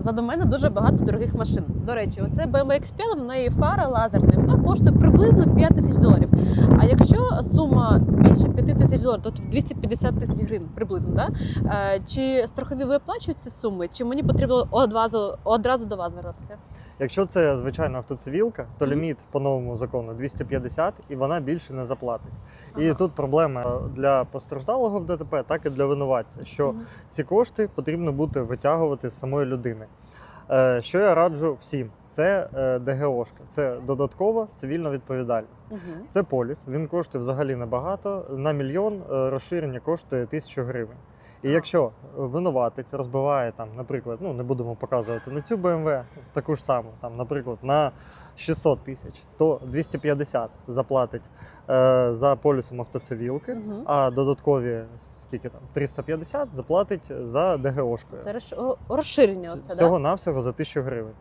Заду мене дуже багато дорогих машин. До речі, оце BMW X5, в неї фара лазерна, вона коштує приблизно 5 тисяч доларів. А якщо сума більше 5 тисяч доларів, то 250 тисяч гривень приблизно, да? Е, чи страхові виплачують ці суми, чи мені потрібно одразу, одразу до вас звертатися? Якщо це звичайна автоцивілка, то ліміт по новому закону 250 і вона більше не заплатить. І Ага. тут проблема для постраждалого в ДТП, так і для винуватця, що Мгм. ці кошти потрібно буде витягувати з самої людини. Е, Що я раджу всім? Це е, ДГОшка, це додаткова цивільна відповідальність. Мгм. Це поліс, він коштує взагалі небагато. На мільйон е, розширення коштує тисячу гривень. І якщо винуватець розбиває там, наприклад, ну не будемо показувати на цю BMW, таку ж саму, там, наприклад, на 600 тисяч, то 250 заплатить е, за полісом автоцивілки, Мгм. а додаткові скільки там 350 заплатить за ДГОшкою. Це розширення. Оце. Всього навсього за 1000 гривень.